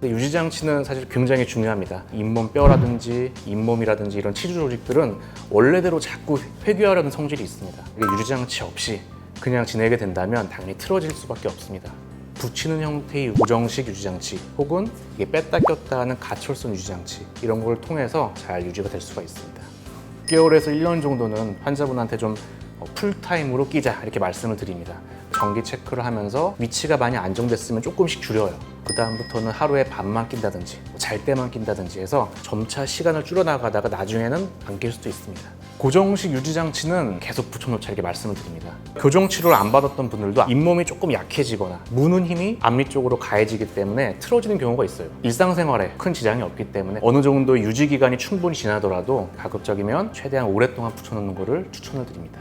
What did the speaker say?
근데 유지 장치는 사실 굉장히 중요합니다. 잇몸 뼈라든지 잇몸이라든지 이런 치주 조직들은 원래대로 자꾸 회귀하려는 성질이 있습니다. 이게 유지 장치 없이 그냥 지내게 된다면 당연히 틀어질 수밖에 없습니다. 붙이는 형태의 고정식 유지장치 혹은 이게 뺐다 꼈다 하는 가철선 유지장치 이런 걸 통해서 잘 유지가 될 수가 있습니다. 6개월에서 1년 정도는 환자분한테 좀 어, 풀타임으로 끼자 이렇게 말씀을 드립니다. 정기 체크를 하면서 위치가 많이 안정됐으면 조금씩 줄여요. 그 다음부터는 하루에 반만 낀다든지 뭐잘 때만 낀다든지 해서 점차 시간을 줄여나가다가 나중에는 안 낄 수도 있습니다. 고정식 유지장치는 계속 붙여놓자 이렇게 말씀을 드립니다. 교정 치료를 안 받았던 분들도 잇몸이 조금 약해지거나 무는 힘이 앞니 쪽으로 가해지기 때문에 틀어지는 경우가 있어요. 일상생활에 큰 지장이 없기 때문에 어느 정도 유지 기간이 충분히 지나더라도 가급적이면 최대한 오랫동안 붙여놓는 것을 추천을 드립니다.